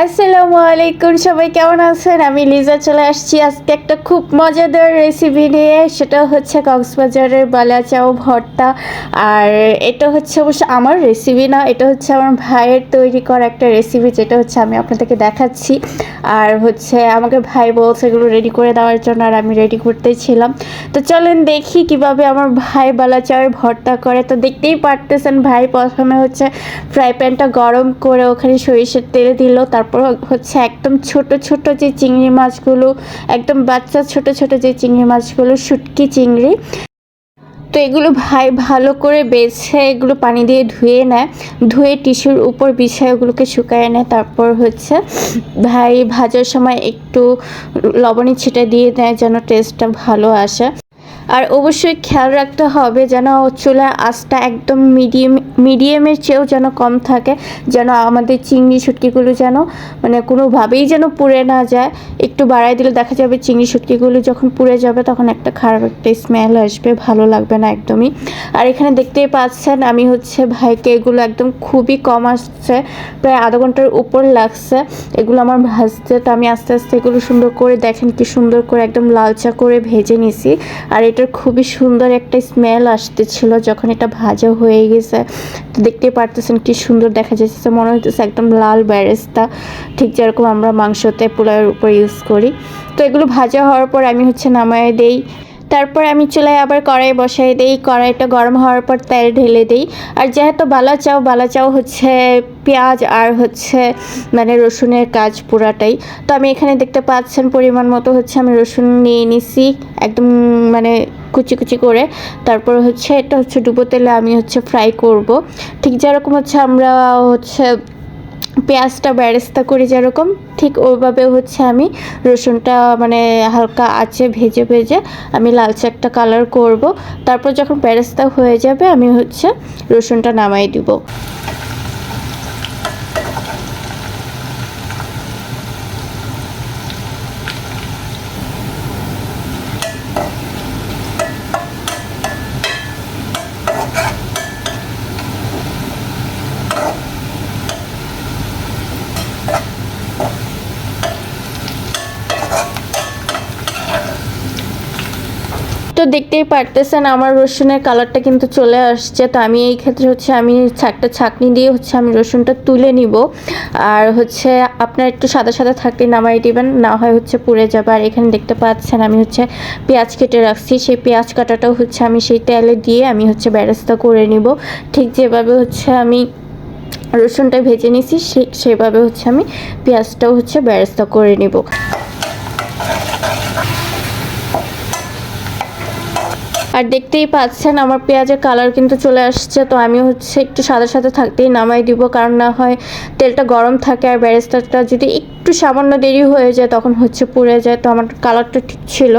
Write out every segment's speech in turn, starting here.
আসসালামু আলাইকুম, সবাই কেমন আছেন? আমি লিজা চলে আসছি। আজকে একটা খুব মজাদার রেসিপি নিয়ে। সেটা হচ্ছে কক্সবাজারের বালা চাও ভর্তা। আর এটা হচ্ছে অবশ্য আমার রেসিপি না, এটা হচ্ছে আমার ভাইয়ের তৈরি করা একটা রেসিপি যেটা হচ্ছে আমি আপনাদেরকে দেখাচ্ছি। আর হচ্ছে আমাকে ভাই বলছে এগুলো রেডি করে দেওয়ার জন্য, আর আমি রেডি করতেই ছিলাম। তো চলেন দেখি কীভাবে আমার ভাই বালা চাওয়ের ভর্তা করে। তো দেখতেই পারতেছেন, ভাই প্রথমে হচ্ছে ফ্রাই প্যানটা গরম করে ওখানে সরিষার তেল দিল তারপর হচ্ছে একদম ছোট ছোট যে চিংড়ি মাছগুলো, একদম বাচ্চা ছোট ছোট যে চিংড়ি মাছগুলো, শুটকি চিংড়ি। তো এগুলো ভাই ভালো করে বেছে এগুলো পানি দিয়ে ধুয়ে নেয়, ধুয়ে টিস্যুর উপর বিছায় ওগুলোকে শুকায় নেয়। তারপর হচ্ছে ভাই ভাজার সময় একটু লবণী ছিটা দিয়ে দেয় যেন টেস্টটা ভালো আসে। আর অবশ্যই খেয়াল রাখতে হবে যেন চুলার আঁচটা একদম মিডিয়াম মিডিয়ামের চেয়েও যেন কম থাকে, যেন আমাদের চিংড়ি শুটকিগুলো যেন মানে কোনোভাবেই যেন পুড়ে না যায়। একটু বাড়াই দিলে দেখা যাবে চিংড়ি শুটকিগুলো যখন পুড়ে যাবে তখন একটা খারাপ একটা স্মেল আসবে, ভালো লাগবে না একদমই। আর এখানে দেখতেই পাচ্ছেন আমি হচ্ছে ভাইকে এগুলো একদম খুবই কম আসছে, প্রায় আধা ঘণ্টার উপর লাগছে। এগুলো আমার ভাজতে, তো আমি আস্তে আস্তে এগুলো সুন্দর করে দেখেন কি সুন্দর করে একদম লালচা করে ভেজে নিছি। আর এটার খুবই সুন্দর একটা স্মেল আসতেছিল যখন এটা ভাজা হয়ে গেছে। তো দেখতে পারতেছেন কি সুন্দর দেখা যাচ্ছে। মনে হচ্ছে একদম লাল ব্যারেস্তা ঠিক যেরকম আমরা মাংসতে পোলাওয়ের উপর ইউজ করি। তো এগুলো ভাজা হওয়ার পর আমি হচ্ছে নামায় দেই। তারপর আমি চুলায় আবার কড়াই বসাই দিই, কড়াইটা গরম হওয়ার পর তেল ঢেলে দিই। আর যেহেতু বালা চাও বালা চাও হচ্ছে পেঁয়াজ আর হচ্ছে মানে রসুনের কাজ পুরাটাই। তো আমি এখানে দেখতে পাচ্ছেন পরিমাণ মতো হচ্ছে আমি রসুন নিয়ে নিছি, একদম মানে কুচি কুচি করে। তারপর হচ্ছে এটা হচ্ছে ডুবো তেলে আমি হচ্ছে ফ্রাই করব। ঠিক যেরকম হচ্ছে আমরা হচ্ছে পেঁয়াজটা ব্যারেস্তা করি যেরকম, ঠিক ওইভাবে হচ্ছে আমি রসুনটা মানে হালকা আছে ভেজে ভেজে আমি লালচে একটা কালার করব। তারপর যখন ব্যারেস্তা হয়ে যাবে আমি হচ্ছে রসুনটা নামাই দিব। তো দেখতেই পারতেছেন, আমার রসুনের কালারটা কিন্তু চলে আসছে। তো আমি এই ক্ষেত্রে হচ্ছে আমি একটা ছাকনি দিয়ে হচ্ছে আমি রসুনটা তুলে নিব। আর হচ্ছে আপনার একটু সাদা সাদা থাকলে নামাই দিবেন, না হয় হচ্ছে পুড়ে যাবে। আর এখানে দেখতে পাচ্ছেন আমি হচ্ছে পেঁয়াজ কেটে রাখছি। সেই পেঁয়াজ কাটাটাও হচ্ছে আমি সেই তেলে দিয়ে আমি হচ্ছে ব্যারেস্তা করে নিব। ঠিক যেভাবে হচ্ছে আমি রসুনটা ভেজে নিছি সেভাবে হচ্ছে আমি পেঁয়াজটাও হচ্ছে ব্যারেস্তা করে নিব। আর দেখতেই পাচ্ছেন আমার পেঁয়াজের কালার কিন্তু চলে আসছে, তো আমি হচ্ছে একটু সাদা সাদা থাকতেই নামাই দিব, কারণ না হয় তেলটা গরম থাকে আর ব্যারেস্তাটা যদি একটু সামান্য দেরি হয়ে যায় তখন হচ্ছে পুড়ে যায়, তো আমার কালারটা ঠিক ছিল,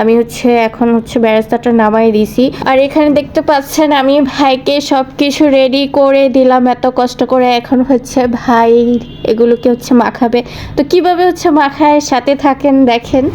আমি হচ্ছে এখন হচ্ছে ব্যারেস্তাটা নামাই দিছি। আর এখানে দেখতে পাচ্ছেন আমি ভাইকে সব কিছু রেডি করে দিলাম, এত কষ্ট করে এখন হচ্ছে ভাই এগুলোকে হচ্ছে মাখাবে, তো কীভাবে হচ্ছে মাখায়, সাথে থাকেন, দেখেন।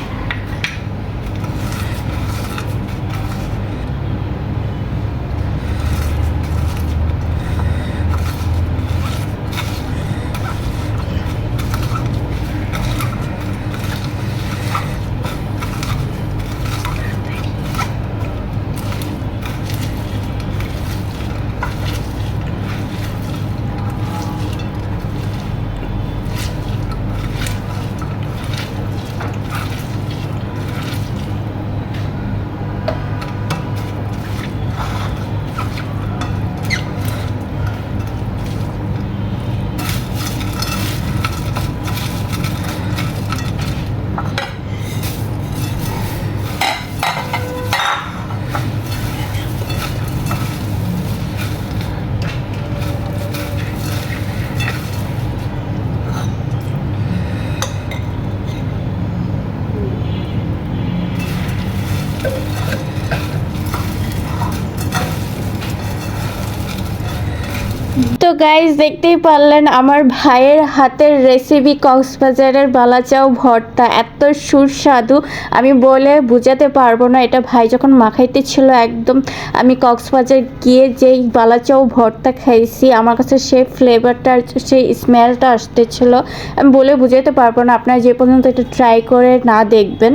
Mm. তো গাইজ দেখতেই পারলেন আমার ভাইয়ের হাতের রেসিপি কক্সবাজারের বালাচাও ভর্তা। এত সুস্বাদু। আমি বলে বোঝাতে পারব না, এটা ভাই যখন মাখাইতে ছিল একদম, আমি কক্সবাজার গিয়ে যেই বালাচাও ভর্তা খাইছি, আমার কাছে সেই ফ্লেভারটা সেই স্মেলটা আসতেছিল। আমি বলে বোঝাতে পারব না, আপনারা যে পর্যন্ত এটা ট্রাই করে না দেখবেন।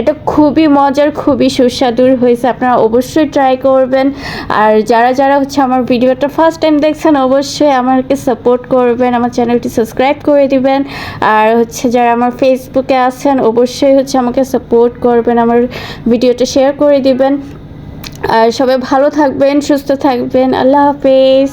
এটা খুবই মজার, খুবই সুস্বাদুর হয়েছে, আপনারা অবশ্যই ট্রাই করবেন। আর যারা যারা হচ্ছে আমার ভিডিওটা ফার্স্ট টাইম দেখছেন অবশ্যই আমাকে সাপোর্ট করবেন, আমার চ্যানেলটি সাবস্ক্রাইব করে দিবেন। আর হচ্ছে যারা আমার ফেসবুকে আছেন, অবশ্যই হচ্ছে আমাকে সাপোর্ট করবেন, আমার ভিডিওটা শেয়ার করে দিবেন। আর সবাই ভালো থাকবেন, সুস্থ থাকবেন। আল্লাহ হাফেজ।